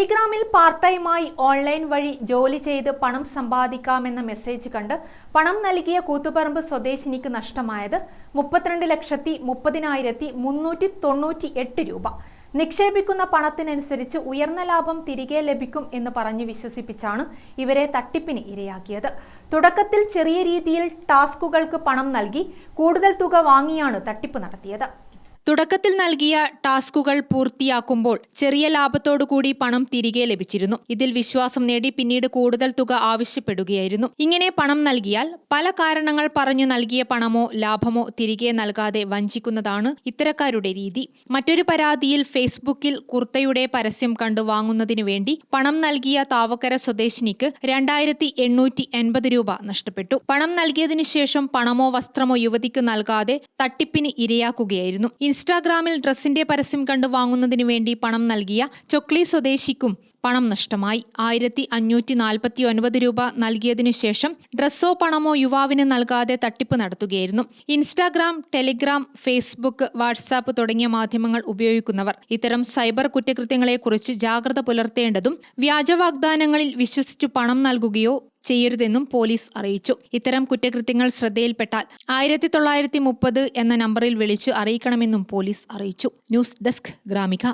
ടെലിഗ്രാമിൽ part ടൈമായി online വഴി ജോലി ചെയ്ത് പണം സമ്പാദിക്കാമെന്ന മെസ്സേജ് കണ്ട് പണം നൽകിയ കൂത്തുപറമ്പ് സ്വദേശിനിക്ക് നഷ്ടമായത് മുപ്പത്തിരണ്ട് ലക്ഷത്തി മുപ്പതിനായിരത്തി മുന്നൂറ്റി തൊണ്ണൂറ്റി എട്ട് രൂപ. നിക്ഷേപിക്കുന്ന പണത്തിനനുസരിച്ച് ഉയർന്ന ലാഭം തിരികെ ലഭിക്കും എന്ന് പറഞ്ഞ് വിശ്വസിപ്പിച്ചാണ് ഇവരെ തട്ടിപ്പിന് ഇരയാക്കിയത്. തുടക്കത്തിൽ ചെറിയ രീതിയിൽ ടാസ്കുകൾക്ക് പണം നൽകി കൂടുതൽ തുക വാങ്ങിയാണ് തട്ടിപ്പ് നടത്തിയത്. തുടക്കത്തിൽ നൽകിയ ടാസ്കുകൾ പൂർത്തിയാക്കുമ്പോൾ ചെറിയ ലാഭത്തോടുകൂടി പണം തിരികെ ലഭിച്ചിരുന്നു. ഇതിൽ വിശ്വാസം നേടി പിന്നീട് കൂടുതൽ തുക ആവശ്യപ്പെടുകയായിരുന്നു. ഇങ്ങനെ പണം നൽകിയാൽ പല കാരണങ്ങൾ പറഞ്ഞു നൽകിയ പണമോ ലാഭമോ തിരികെ നൽകാതെ വഞ്ചിക്കുന്നതാണ് ഇത്തരക്കാരുടെ രീതി. മറ്റൊരു പരാതിയിൽ ഫേസ്ബുക്കിൽ കുർത്തയുടെ പരസ്യം കണ്ടു വാങ്ങുന്നതിനു വേണ്ടി പണം നൽകിയ താവക്കര സ്വദേശിനിക്ക് രണ്ടായിരത്തി എണ്ണൂറ്റി എൺപത് രൂപ നഷ്ടപ്പെട്ടു. പണം നൽകിയതിനു ശേഷം പണമോ വസ്ത്രമോ യുവതിക്ക് നൽകാതെ തട്ടിപ്പിന് ഇരയാക്കുകയായിരുന്നു. ഇൻസ്റ്റാഗ്രാമിൽ ഡ്രസ്സിന്റെ പരസ്യം കണ്ടു വാങ്ങുന്നതിനു വേണ്ടി പണം നൽകിയ ചൊക്ലി സ്വദേശിക്കും പണം നഷ്ടമായി. ആയിരത്തി അഞ്ഞൂറ്റി നാൽപ്പത്തി ഒൻപത് രൂപ നൽകിയതിനു ശേഷം ഡ്രസ്സോ പണമോ യുവാവിന് നൽകാതെ തട്ടിപ്പ് നടത്തുകയായിരുന്നു. ഇൻസ്റ്റാഗ്രാം ടെലിഗ്രാം ഫേസ്ബുക്ക് വാട്സാപ്പ് തുടങ്ങിയ മാധ്യമങ്ങൾ ഉപയോഗിക്കുന്നവർ ഇത്തരം സൈബർ കുറ്റകൃത്യങ്ങളെക്കുറിച്ച് ജാഗ്രത പുലർത്തേണ്ടതും വ്യാജ വാഗ്ദാനങ്ങളിൽ വിശ്വസിച്ച് പണം നൽകുകയോ ചെയ്യരുതെന്നും പോലീസ് അറിയിച്ചു. ഇത്തരം കുറ്റകൃത്യങ്ങൾ ശ്രദ്ധയിൽപ്പെട്ടാൽ ആയിരത്തി തൊള്ളായിരത്തി മുപ്പത് എന്ന നമ്പറിൽ വിളിച്ച് അറിയിക്കണമെന്നും പോലീസ് അറിയിച്ചു. News desk Gramika.